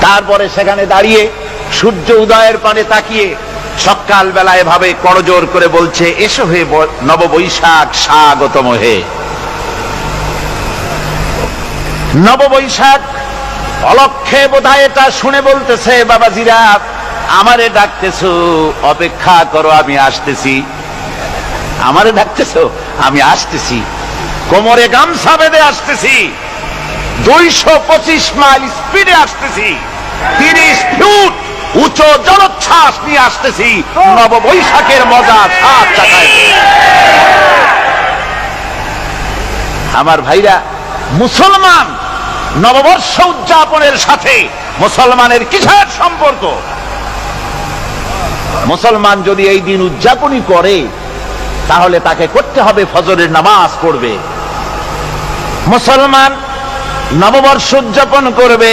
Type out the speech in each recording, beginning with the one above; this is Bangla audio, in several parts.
তারপরে সেখানে দাঁড়িয়ে সূর্য উদয়ের পানে তাকিয়ে সকাল বেলায় ভাবে করজোর করে বলছে, এসো হে নববৈশাখ, স্বাগতম হে। নববৈশাখ, অলক্ষে বোধহয় এটা শুনে বলতেছে, বাবাজিরা, আমারে ডাকতেছো, অপেক্ষা করো, আমি আসতেছি। আমারে ডাকতেছো, আমি আসতেছি। কোমরে গামছা বেঁধে আসতেছি। দুইশো পঁচিশ মাইল স্পিডে আসতেছি। তিরিশ ফুট উচ্চ জলোচ্ছ্বাস নিয়ে আসতেছি। নব বৈশাখের মজা আমার ভাইরা, মুসলমান নববর্ষ উদযাপনের সাথে মুসলমানের কিসের সম্পর্ক? মুসলমান যদি এই দিন উদযাপনই করে, তাহলে তাকে করতে হবে ফজরের নামাজ পড়বে। মুসলমান নববর্ষ উদযাপন করবে।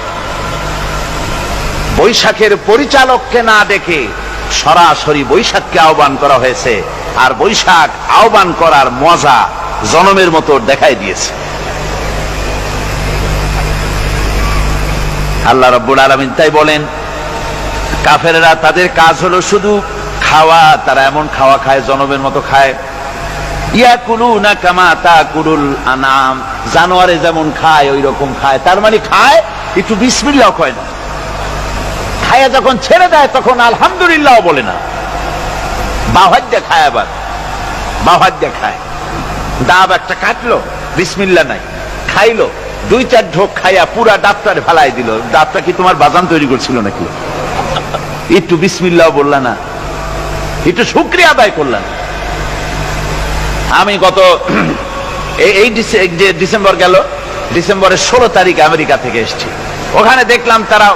বৈশাখের পরিচালককে না ডেকে সরাসরি বৈশাখকে আহ্বান করা হয়েছে। আর বৈশাখ আহ্বান করার মজা জনমের মতো দেখাই দিয়েছে। আল্লাহ রব্বুল আলমিন তাই বলেন, কাফেরেরা তাদের কাজ হলো শুধু খাওয়া, তারা এমন খাওয়া খায়, জনমের মতো খায়। ইয়া ইয়াকুলু না কামা তা কুরুল আনাম জানোয়ারে যেমন খায় ওই রকম খায়। তার মানে খায়, একটু বিসমিল্লাহ কয় না। খায়া যখন ছেড়ে দেয়, তখন আলহামদুলিল্লাহ বলে না। বাহাদ্যা খায় আবার। বাহাদ্যা খায়। ডাব একটা কাটলো, বিসমিল্লা নাই। খাইলো, দুই চার ঢোক খাইয়া পুরা ডাবটার ফেলাই দিল। ডাবটা কি তোমার বাজান তৈরি করছিল নাকি? একটু বিসমিল্লাহ বললা না। একটু শুক্রিয়া আদায় করলাম আমি গত এই- যে ডিসেম্বর গেল, ডিসেম্বরের ষোলো তারিখ আমেরিকা থেকে এসেছি। ওখানে দেখলাম তারা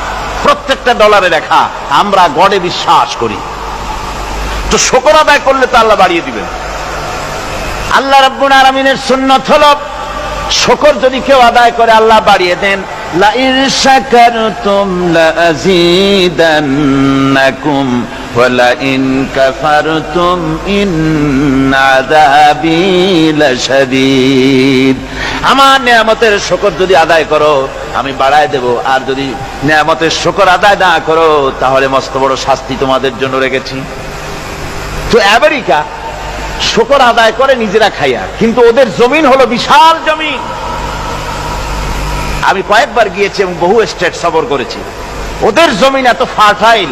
প্রত্যেকটা ডলারে লেখা আমরা গডে বিশ্বাস করি। তো শকর আদায় করলে তো আল্লাহ বাড়িয়ে দিবেন। আল্লাহ রব্বুল আরামিনের সুন্নাত হল, শকর যদি কেউ আদায় করে, আল্লাহ বাড়িয়ে দেন। লা ইন শাকারতুম লা আযীদান্নাকুম ইন কাফারতুম ইন আযাবি লাশাদীদ আমার নিয়ামতের শকর যদি আদায় করো, আমি বাড়ায় দেব। আর যদি নিয়ামতের শকর আদায় না করো, তাহলে মস্ত বড় শাস্তি তোমাদের জন্য রেখেছি। তো আমেরিকা শকর আদায় করে নিজেরা খাইয়া, কিন্তু ওদের জমিন হলো বিশাল জমিন। আমি কয়েকবার গিয়েছি এবং বহু স্টেট সফর করেছি। ওদের জমিন এত ফার্টাইল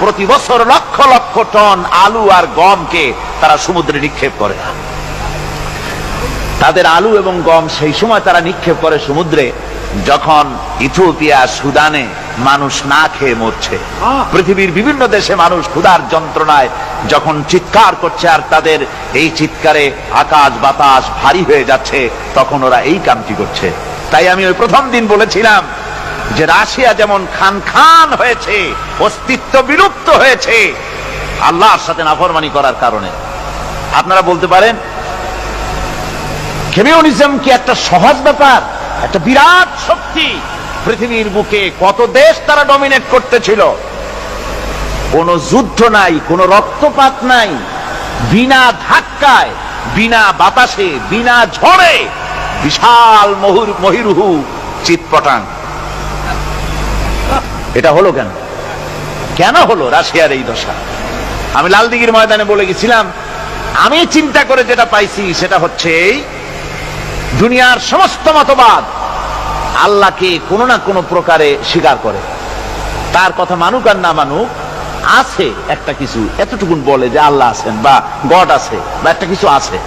প্রতি বছর লক্ষ লক্ষ টন আলু আর গমকে তারা সমুদ্রে নিক্ষেপ করে। তাদের আলু এবং গম সেই সময় তারা নিক্ষেপ করে সমুদ্রে, যখন ইথিওপিয়া, সুদানে মানুষ না খেয়ে মরছে। পৃথিবীর বিভিন্ন দেশে মানুষ ক্ষুধার যন্ত্রণায় যখন চিৎকার করছে আর তাদের এই চিৎকারে আকাশ বাতাস ভারী হয়ে যাচ্ছে, তখন ওরা এই কামটি করছে। তাই আমি ওই প্রথম দিন বলেছিলাম যে রাশিয়া যেমন খান খান হয়েছে, অস্তিত্ব বিলুপ্ত হয়েছে, আল্লাহর সাথে নাফরমানি করার কারণে। আপনারা বলতে পারেন কমিউনিজম কি একটা সহজ ব্যাপার, একটা বিরাট শক্তি? পৃথিবীর বুকে কত দেশ তারা ডমিনেট করতেছিল? কোন যুদ্ধ নাই, কোন রক্তপাত নাই, বিনা ধাক্কায়, বিনা বাতাসে, বিনা ঝড়ে, বিশাল মহুর মহিরুহু চিৎপটাং। এটা হলো কেন? কেন হলো রাশিয়ার এই দশা? আমি লালদিঘির ময়দানে বলে গেছিলাম, আমি চিন্তা করে যেটা পাইছি সেটা হচ্ছে এই, দুনিয়ার সমস্ত মতবাদ আল্লাহকে কোনো না কোনো প্রকারে স্বীকার করে। তার কথা মানুক আর না মানুক, আছে একটা কিছু, এতটুকুন বলে যে আল্লাহ আছেন বা গড আছে বা একটা কিছু আছে।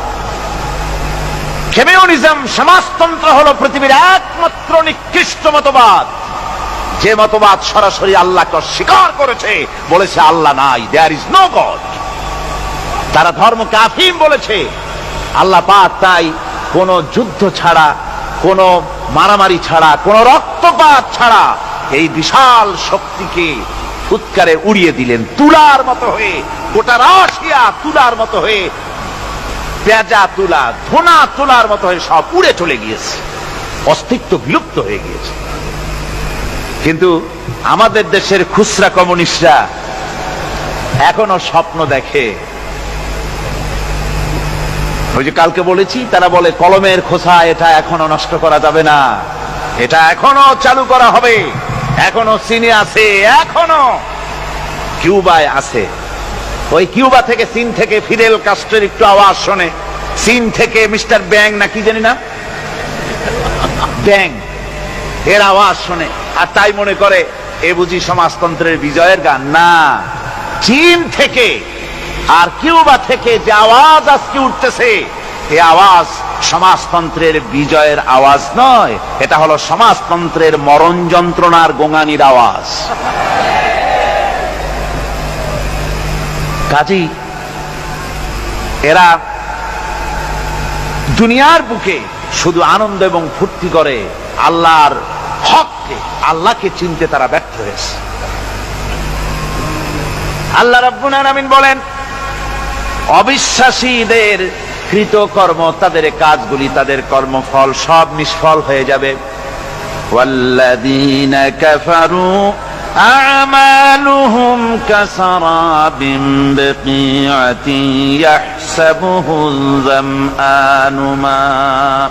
খেমিউনিজম সমাজতন্ত্র হলো পৃথিবীর একমাত্র নিকৃষ্ট মতবাদ। যে মতবাদ সরাসরি আল্লাহকে স্বীকার করেছে, বলেছে, আল্লাহ নাই দেয়ার ইজ নো গড তারা ধর্মকে আফিম বলেছে, আল্লাহ পাক তাই কোন যুদ্ধ ছাড়া, কোন মারামারি ছাড়া, কোন রক্তপাত ছাড়া এই বিশাল শক্তিকে উৎকারে উড়িয়ে দিলেন, তুলার মতো হয়ে, গোটা রাশিয়া তুলার মতো হয়ে, পেঁজা তুলা, ধোনা তুলার মতো হয়ে সব উড়ে চলে গিয়েছে, অস্তিত্ব বিলুপ্ত হয়ে গিয়েছে। কিন্তু আমাদের দেশের খুচরা কমিউনিস্টরা এখনও স্বপ্ন দেখে। ওই যে কালকে বলেছি, তারা বলে, কলমের খোসা, এটা এখনও নষ্ট করা যাবে না। এটা এখনও চালু করা হবে। এখনও চীনে আছে, এখনও। কিউবায় আছে। ওই কিউবা থেকে চীন থেকে ফিদেল কাস্টের একটু আওয়াজ শোনে। চীন থেকে মিস্টার ব্যাং না কি জানি না? ব্যাং। এর আওয়াজ শোনে। আর তাই মনে করে, এ বুঝি সমাজতন্ত্রের বিজয়ের গান? না। চীন থেকে আর কিউবা থেকে যে আওয়াজ আজকে উঠতেছে, এ আওয়াজ সমাজতন্ত্রের বিজয়ের আওয়াজ নয়, এটা হলো সমাজতন্ত্রের মরণ যন্ত্রণার গোঙানির আওয়াজ। কাজী, এরা দুনিয়ার বুকে শুধু আনন্দ এবং ফুর্তি করে আল্লাহর হককে আল্লাহকে চিনতে তারা ব্যর্থ হয়েছে আল্লাহ রাব্বুল আলামিন বলেন অবিশ্বাসীদের কৃতকর্ম তাদের কাজগুলি তাদের কর্মফল সব নিষ্ফল হয়ে যাবে والذين كفروا أعمالهم كسراب بقيعة يحسبه الظمآن ماء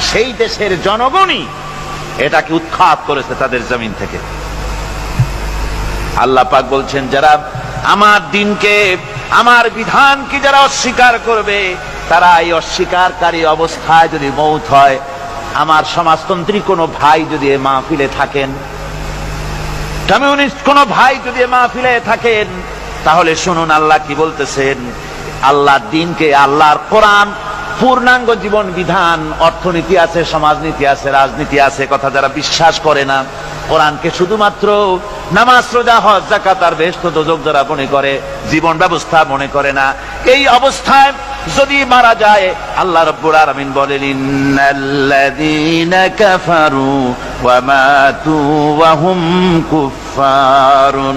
সেই দেশের জনগণই এটাকে উৎখাত করেছে তাদের জমিন থেকে। আল্লাহ পাক বলছেন, যারা আমার দিনকে, আমার বিধানকে যারা অস্বীকার করবে, তারা এই অস্বীকারী অবস্থায় যদি মৌত হয়, আমার সমাজতন্ত্রী কোনো ভাই যদি এ মাহফিলে থাকেন, কমিউনিস্ট কোনো ভাই যদি এ মাহফিলে থাকেন, তাহলে শুনুন আল্লাহ কি বলতেছেন আল্লাহর দিনকে, আল্লাহর কোরআন পূর্ণাঙ্গ জীবন বিধান, অর্থনীতি আছে, সমাজনীতি আছে, রাজনীতি আছে, কথা যারা বিশ্বাস করে না, কোরআনকে শুধুমাত্র নামাজ, রোজা, হজ জাকাত আর বেহস্ত দোজক যারা মনে করে, জীবন ব্যবস্থা মনে করে না। এই অবস্থায় যদি মারা যায়, আল্লাহ রব্বুল আলামিন বলেন কাফারু ওয়া মাতু ওয়া হুম কুফফারুন।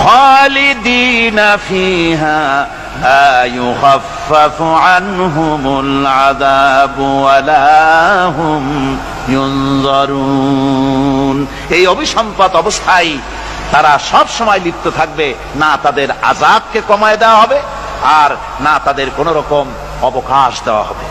خالدين فيها لا يخفف عنهم العذاب ولا هم ينظرون এই অভিসম্পদ অবস্থায় তারা সব সময় লিপ্ত থাকবে না তাদের আজাবকে কমায় দেওয়া হবে আর না তাদের কোন রকম অবকাশ দেওয়া হবে